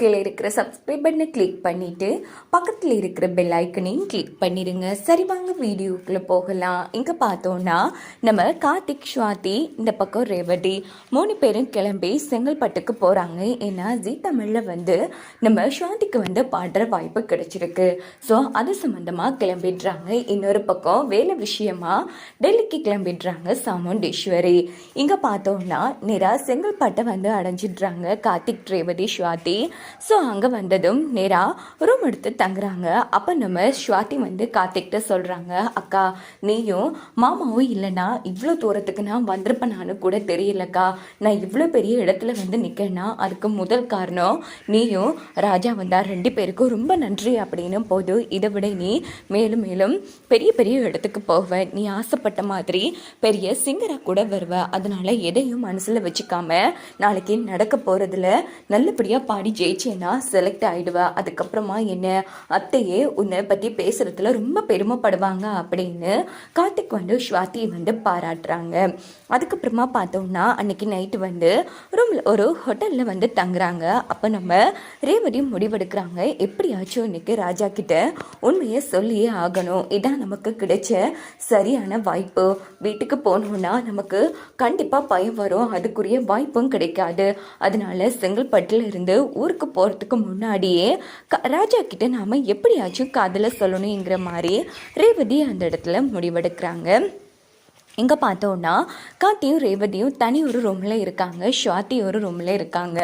கீழே இருக்கிற சப்ஸ்கிரைப் பட்டனை கிளிக் பண்ணிவிட்டு பக்கத்தில் இருக்கிற பெல் ஐக்கனையும் கிளிக் பண்ணிடுங்க சரி வாங்க வீடியோக்குள்ளே போகலாம். இங்கே பார்த்தோன்னா நம்ம கார்த்திக் ஸ்வாதி இந்த பக்கம் ரேவதி மூணு பேரும் கிளம்பி செங்கல்பட்டுக்கு போகிறாங்க ஏன்னா ஜி தமிழில் வந்து நம்ம ஸ்வாதிக்கு வந்து பாடுற வாய்ப்பு கிடைச்சிருக்கு. ஸோ அது சம்மந்தமாக கிளம்பிடுறாங்க. இன்னொரு பக்கம் வேலை விஷயமா டெல்லிக்கு கிளம்பிடுறாங்க சாமுண்டீஸ்வரி. இங்கே பார்த்தோம்னா நேராக செங்கல்பட்டை வந்து அடைஞ்சிடுறாங்க கார்த்திக் ரேவதி ஸ்வாதி ஸோ அங்கே வந்ததும் நேராக ரூம் எடுத்து தங்குறாங்க. அப்போ நம்ம ஸ்வாதி வந்து கார்த்திக்கிட்ட சொல்கிறாங்க அக்கா நீயும் மாமாவும் இல்லைன்னா இவ்வளோ தூரத்துக்கு நான் வந்திருப்பேனான்னு கூட தெரியலக்கா. நான் இவ்வளோ பெரிய இடத்துல வந்து நிற்கேன்னா அதுக்கு முதல் காரணம் நீயும் ராஜா வந்தா ரெண்டு பேருக்கும் ரொம்ப நன்றி அப்படின்னு போது இதை விட நீ மேலும் மேலும் பெரிய பெரிய இடத்துக்கு போவ. நீ ஆசைப்பட்ட மாதிரி பெரிய சிங்கராக கூட வருவ. அதனால் எதையும் மனசில் வச்சுக்காம நாளைக்கு நடக்க போகிறதுல நல்லபடியாக பாடி ஜெயி ஜெயிச்சேன்னா செலக்ட் ஆகிடுவேன் அதுக்கப்புறமா என்ன? அத்தையே உன்னை பற்றி பேசுறதுல ரொம்ப பெருமைப்படுவாங்க அப்படின்னு கார்த்திக் வந்து ஸ்வாதியை வந்து பாராட்டுறாங்க. அதுக்கப்புறமா பார்த்தோம்னா அன்னைக்கு நைட்டு வந்து ரூமில் ஒரு ஹோட்டலில் வந்து தங்குறாங்க. அப்போ நம்ம ரேவதி முடிவெடுக்கிறாங்க. எப்படியாச்சும் இன்றைக்கி ராஜா கிட்ட உண்மையை சொல்லியே ஆகணும். இதான் நமக்கு கிடைச்ச சரியான வாய்ப்பு. வீட்டுக்கு போனோம்னா நமக்கு கண்டிப்பாக பயம் வரும். அதுக்குரிய வாய்ப்பும் கிடைக்காது. அதனால செங்கல்பட்டுல இருந்து ஊருக்கு போகிறதுக்கு முன்னாடியே க ராஜா கிட்ட நாம் எப்படியாச்சும் காதலை சொல்லணுங்கிற மாதிரி ரேவதி அந்த இடத்துல முடிவெடுக்கிறாங்க. இங்கே பார்த்தோன்னா கார்த்தியும் ரேவதியும் தனி ஒரு ரூமில் இருக்காங்க. ஸ்வாதி ஒரு ரூமில் இருக்காங்க.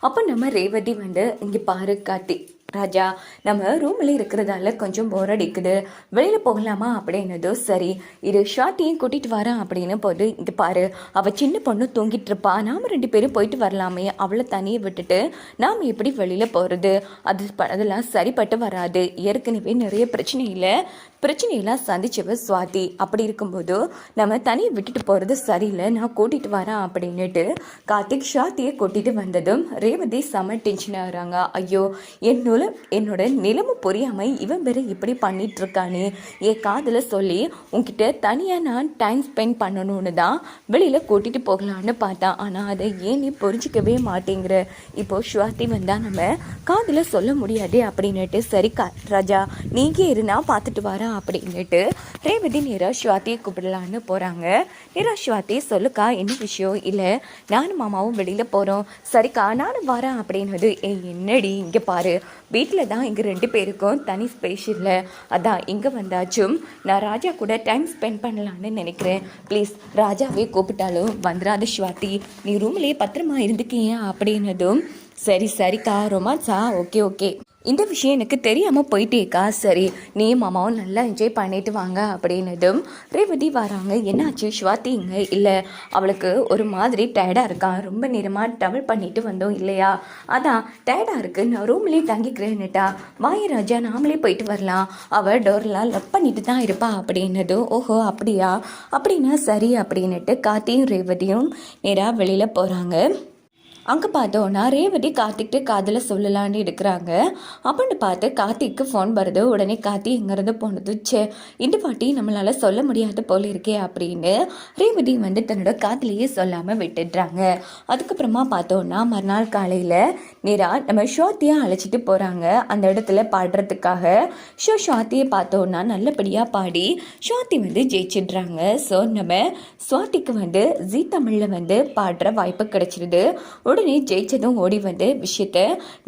அப்போ நம்ம ரேவதி வந்து இங்கே பாரு கார்த்தி ராஜா நம்ம ரூமில் இருக்கிறதால கொஞ்சம் போர் அடிக்குது. வெளியில் போகலாமா அப்படின்னதும் சரி. இது ஷார்ட்டையும் கூட்டிகிட்டு வரேன் அப்படின்னு போது இது பாரு அவள் சின்ன பொண்ணு தூங்கிட்டு இருப்பா. நாம் ரெண்டு பேரும் போயிட்டு வரலாமே. அவளை தனியை விட்டுட்டு நாம் எப்படி வெளியில் போகிறது அது ப- அதெல்லாம் சரிப்பட்டு வராது. ஏற்கனவே நிறைய பிரச்சனை இல்லை. பிரச்சனையெல்லாம் சந்திச்சவ சுவாதி. அப்படி இருக்கும்போது நம்ம தனியை விட்டுட்டு போகிறது சரியில்லை நான் கூட்டிகிட்டு வரேன் அப்படின்னுட்டு கார்த்திக் ஷாத்தியை கூட்டிகிட்டு வந்ததும் ரேவதி செம டென்ஷன் ஆகுறாங்க ஐயோ என்னோட என்னோட நிலைமை புரியாமல் இவன் வேற இப்படி பண்ணிட்டு இருக்கானே. என் காதில் சொல்லி உங்ககிட்ட தனியாக நான் டைம் ஸ்பெண்ட் பண்ணணும்னு தான் வெளியில் கூட்டிகிட்டு போகலான்னு பார்த்தேன். ஆனால் அதை ஏன் நீ புரிஞ்சிக்கவே மாட்டேங்கிற? இப்போ ஸ்வாதி வந்தால் நம்ம காதில் சொல்ல முடியாது அப்படின்னுட்டு சரி கா ராஜா நீங்க இருந்தால் பார்த்துட்டு வரேன் அப்படின்னுட்டு ரேவதி நேரா ஸ்வாதியை கூப்பிடலான்னு போகிறாங்க நேரா ஸ்வாதி சொல்லுக்கா என்ன விஷயம்? இல்லை நானும் மாமாவும் வெளியில் போகிறோம் சரிக்கா நானும் வரேன் அப்படின்னது ஏய் என்னடி இங்கே பாரு. வீட்டில் தான் இங்கே ரெண்டு பேருக்கும் தனி ஸ்பேஸ் இல்லை. அதான் இங்கே வந்தாச்சும் நான் ராஜா கூட டைம் ஸ்பெண்ட் பண்ணலான்னு நினைக்கிறேன். ப்ளீஸ் ராஜாவே கூப்பிட்டாலும் வந்துடாத ஸ்வாதி. நீ ரூம்லேயே பத்திரமா இருந்துக்கீங்க அப்படின்னதும் சரி சரிக்கா ரொமான்ஸா ஓகே ஓகே. இந்த விஷயம் எனக்கு தெரியாமல் போயிட்டேக்கா சரி நீ மாமாவும் நல்லா என்ஜாய் பண்ணிட்டு வாங்க அப்படின்னதும் ரேவதி வராங்க. என்னாச்சு? ஸ்வாதி இங்கே இல்லை. அவளுக்கு ஒரு மாதிரி டயர்டாக இருக்கான் ரொம்ப நேரமாக டவல் பண்ணிட்டு வந்தோம் இல்லையா? அதான் டயர்டாக இருக்குது நான் ரூம்லேயே தங்கிக்கிறேன்னுட்டா. வாய் ராஜா நாமளே போயிட்டு வரலாம். அவள் டோர்லாம் லக் பண்ணிட்டு தான் இருப்பா அப்படின்னதும் ஓஹோ அப்படியா? அப்படின்னா சரி அப்படின்னுட்டு கார்த்தியும் ரேவதியும் நேராக வெளியில் போகிறாங்க அங்கே பார்த்தோன்னா ரேவதி கார்த்திக்கிட்ட காதில் சொல்லலான்னு எடுக்கிறாங்க அப்படின்னு பார்த்து கார்த்திக்கு ஃபோன் வருது. உடனே கார்த்தி எங்கேருந்து போனது? ச்சே இந்த பாட்டி நம்மளால் சொல்ல முடியாத போல இருக்கே அப்படின்னு ரேவதி வந்து தன்னோட காதிலேயே சொல்லாமல் விட்டுடுறாங்க. அதுக்கப்புறமா பார்த்தோன்னா மறுநாள் காலையில் நேரா நம்ம ஷோத்தியை அழைச்சிட்டு போகிறாங்க அந்த இடத்துல பாடுறதுக்காக. ஷோ ஷாத்தியை பார்த்தோன்னா நல்லபடியாக பாடி ஷாத்தி வந்து ஜெயிச்சிடுறாங்க. ஸோ நம்ம ஸ்வாதிக்கு வந்து ஜீ தமிழில் வந்து பாடுற வாய்ப்பு கிடைச்சிருது. உடனே ஜெயிச்சதும் ஓடி வந்து விஷயத்த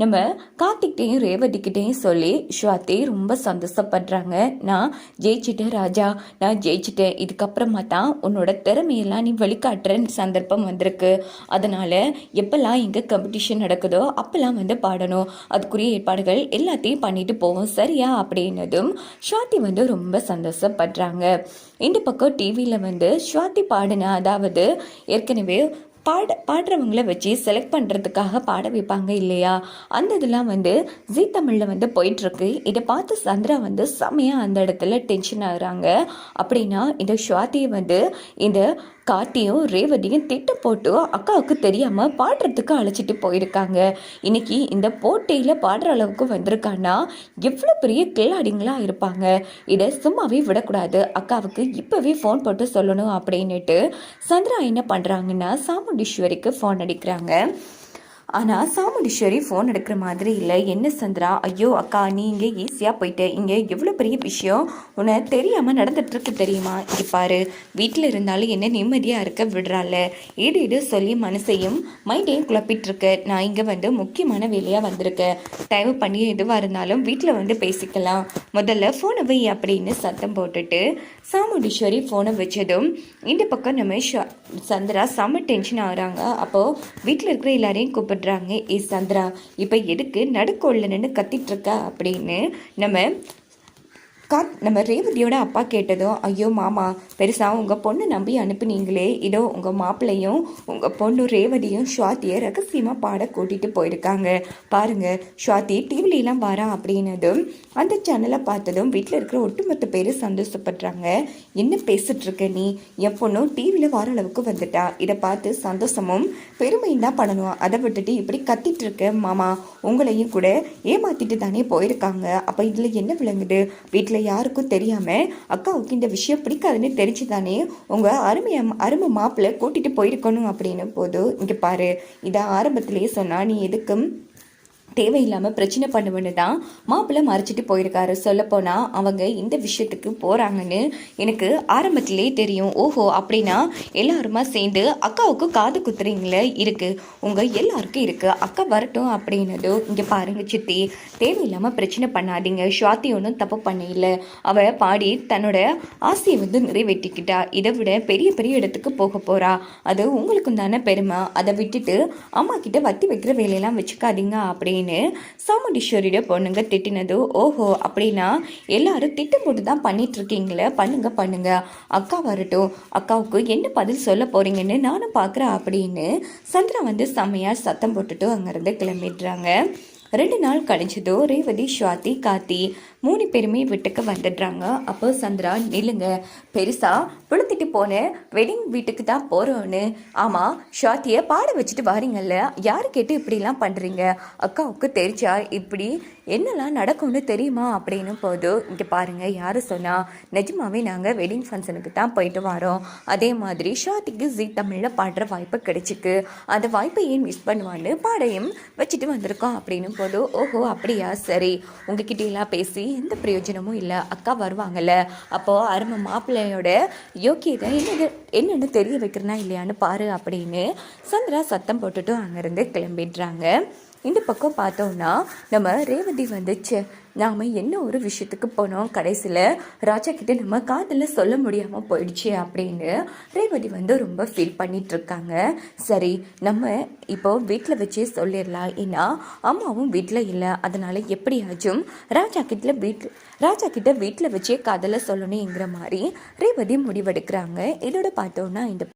நம்ம கார்த்திக்கிட்டையும் ரேவதிக்கிட்டையும் சொல்லி ஸ்வாதி ரொம்ப சந்தோஷப்படுறாங்க. நான் ஜெயிச்சிட்டேன் ராஜா நான் ஜெயிச்சிட்டேன். இதுக்கப்புறமா தான் உன்னோட திறமையெல்லாம் நீ வெளிக்காட்டுற சந்தர்ப்பம் வந்திருக்கு. அதனால் எப்போல்லாம் எங்கே காம்படிஷன் நடக்குதோ அப்போல்லாம் வந்து பாடணும். அதுக்குரிய ஏற்பாடுகள் எல்லாத்தையும் பண்ணிட்டு போவோம். சரியா? அப்படின்னதும் ஸ்வாதி வந்து ரொம்ப சந்தோஷப்படுறாங்க. இந்த பக்கம் டிவியில் வந்து ஸ்வாதி பாடின அதாவது ஏற்கனவே பாட பாடுறவங்கள வச்சு செலக்ட் பண்ணுறதுக்காக பாட வைப்பாங்க இல்லையா? அந்த இதெல்லாம் வந்து ஜீ தமிழில் வந்து போயிட்டுருக்கு. இதை பார்த்து சந்திரா வந்து செமையாக அந்த இடத்துல டென்ஷன் ஆகுறாங்க. அப்படின்னா இந்த ஸ்வாதியை வந்து இந்த கார்த்தியும் ரேவதியும் திட்ட போட்டு அக்காவுக்கு தெரியாமல் பாடுறதுக்கு அழைச்சிட்டு போயிருக்காங்க. இன்னைக்கு இந்த போட்டியில் பாடுற அளவுக்கு வந்திருக்கான்னா எவ்வளோ பெரிய கில்லாடிங்களா இருப்பாங்க. இதை சும்மாவே விடக்கூடாது. அக்காவுக்கு இப்போவே ஃபோன் போட்டு சொல்லணும் அப்படின்னுட்டு சந்திரா என்ன பண்ணுறாங்கன்னா சாமுண்டீஸ்வரிக்கு ஃபோன் அடிக்கிறாங்க. ஆனால் சாமுண்டீஸ்வரி ஃபோன் எடுக்கிற மாதிரி இல்லை. என்ன சந்திரா? ஐயோ அக்கா நீ இங்கே ஈஸியாக போயிட்டு. இங்கே எவ்வளோ பெரிய விஷயம்? உன்னை தெரியாமல் நடந்துட்டுருக்கு தெரியுமா? இங்கே பாரு. வீட்டில் இருந்தாலும் என்ன நிம்மதியாக இருக்க விடுறாள். ஈடு ஈடு சொல்லி மனசையும் மைண்டையும் குழப்பிட்டுருக்கு. நான் இங்கே வந்து முக்கியமான வேலையாக வந்திருக்கேன். தயவு பண்ணி எதுவாக இருந்தாலும் வீட்டில் வந்து பேசிக்கலாம். முதல்ல ஃபோனை வை அப்படின்னு சத்தம் போட்டுட்டு சாமுண்டீஸ்வரி ஃபோனை வச்சதும் இந்த பக்கம் நம்ம ஷ- சந்திரா செம்ம டென்ஷன் ஆகிறாங்க. அப்போது வீட்டில் இருக்கிற எல்லாரையும் கூப்பிடுறாங்க. ஏ சந்திரா இப்போ எதுக்கு நடுக்கோல்ல நின்று கத்திட்டுருக்க அப்படின்னு நம்ம காத் நம்ம ரேவதியோட அப்பா கேட்டதும் ஐயோ மாமா பெருசாக உங்கள் பொண்ணை நம்பி அனுப்புனீங்களே. இதோ உங்கள் மாப்பிள்ளையும் உங்கள் பொண்ணு ரேவதியும் ஸ்வாதியை ரகசியமாக பாட கூட்டிகிட்டு போயிருக்காங்க. பாருங்கள் ஸ்வாதி டிவிலாம் வரா அப்படின்னதும் அந்த சேனலை பார்த்ததும் வீட்டில் இருக்கிற ஒட்டுமொத்த பேர் சந்தோஷப்படுறாங்க. என்ன பேசிகிட்ருக்க இருக்க நீ? என் பொண்ணும் டிவியில் வர அளவுக்கு வந்துட்டா. இதை பார்த்து சந்தோஷமும் பெருமையும் தான் பண்ணணும் அதை விட்டுட்டு இப்படி கத்திட்டு இருக்க மாமா. உங்களையும் கூட ஏமாத்திட்டு தானே போயிருக்காங்க. அப்போ இதில் என்ன விளங்குது? வீட்டில் யாருக்கும் தெரியாமல் அக்காவுக்கு இந்த விஷயம் பிடிக்காதுன்னு தெரிஞ்சு தானே உங்கள் அருமைய அருமை மாப்பிள்ளை கூட்டிகிட்டு போயிருக்கணும் அப்படின்னு போது இங்கே பாரு இதை ஆரம்பத்திலேயே சொன்னால் நீ எதுக்கும் தேவையில்லாமல் பிரச்சனை பண்ணுவேன்னு தான் மாப்பிள்ளை மறைச்சிட்டு போயிருக்காரு. சொல்லப்போனால் அவங்க இந்த விஷயத்துக்கு போகிறாங்கன்னு எனக்கு ஆரம்பத்திலே தெரியும். ஓஹோ அப்படின்னா எல்லாருமா சேர்ந்து அக்காவுக்கு காது குத்துறீங்களே இருக்குது உங்கள் எல்லாருக்கும் இருக்குது அக்கா வரட்டும் அப்படின்னதோ இங்கே பாருங்க சித்தி. தேவையில்லாமல் பிரச்சனை பண்ணாதீங்க. ஸ்வாதி ஒன்றும் தப்பு பண்ணல. அவள் பாடி தன்னோட ஆசையை வந்து நிறைவேற்றிக்கிட்டா. இதை விட பெரிய பெரிய இடத்துக்கு போக போகிறா அது உங்களுக்கும் தானே பெருமை. அதை விட்டுட்டு அம்மா கிட்ட வத்தி வைக்கிற வேலையெல்லாம் வச்சுக்காதீங்க அப்படின்னு சாமுண்டீஸ்வரியோட பொண்ணுங்க திட்டினது ஓஹோ அப்படின்னா எல்லாரும் திட்டம் போட்டு தான் பண்ணிட்டு இருக்கீங்களே பண்ணுங்க பண்ணுங்க. அக்கா வரட்டும். அக்காவுக்கு என்ன பதில் சொல்ல போறீங்கன்னு நானும் பார்க்குறேன் அப்படின்னு சந்திரா வந்து செம்மையா சத்தம் போட்டுட்டு அங்கேருந்து கிளம்பிடுறாங்க. ரெண்டு நாள் கழிஞ்சதோ ரேவதி ஸ்வாதி கார்த்தி மூணு பேருமே வீட்டுக்கு வந்துடுறாங்க. அப்போ சந்திரா நில்லுங்க. பெருசாக புளுத்திட்டு போன வெட்டிங் வீட்டுக்கு தான் போகிறோன்னு ஆமாம் ஸ்வாதியை பாட வச்சுட்டு வாரீங்கல்ல. யார் கேட்டு இப்படிலாம் பண்ணுறீங்க அக்காவுக்கு தெரிஞ்சா இப்படி என்னெல்லாம் நடக்கும்னு தெரியுமா அப்படின்னு போது இங்கே பாருங்கள் யார் சொன்னால் நிஜமாவே நாங்கள் வெட்டிங் ஃபங்க்ஷனுக்கு தான் போயிட்டு வரோம். அதே மாதிரி ஷாத்திக்கு ஜி தமிழில் பாடுற வாய்ப்பு கிடைச்சிக்கு அந்த வாய்ப்பை ஏன் மிஸ் பண்ணுவான்னு பாடையும் வச்சுட்டு வந்திருக்கோம் அப்படின்னு போது ஓஹோ அப்படியா? சரி உங்ககிட்ட எல்லாம் பேசி எந்த பிரயோஜனமும் இல்லை. அக்கா வருவாங்கல்ல. அப்போது அருமை மாப்பிள்ளையோட யோக்கியதை என்னது என்னென்னு தெரிய வைக்கிறனா இல்லையான்னு பாரு அப்படின்னு சந்திரா சத்தம் போட்டுட்டு அங்கேருந்து கிளம்பிடுறாங்க. இந்த பக்கம் பார்த்தோம்னா நம்ம ரேவதி வந்துச்சு. நாம் என்ன ஒரு விஷயத்துக்கு போனோம் கடைசியில்? ராஜா கிட்ட நம்ம காதில் சொல்ல முடியாமல் போயிடுச்சு அப்படின்னு ரேவதி வந்து ரொம்ப ஃபீல் பண்ணிகிட்ருக்காங்க சரி நம்ம இப்போ வீட்டில் வச்சே சொல்லிடலாம். ஏன்னா அம்மாவும் வீட்டில் இல்லை. அதனால் எப்படியாச்சும் ராஜா கிட்ட வீட்டில் ராஜா கிட்ட வீட்டில் வச்சே காதில் சொல்லணுங்கிற மாதிரி ரேவதி முடிவெடுக்கிறாங்க. இதோட பார்த்தோன்னா இந்த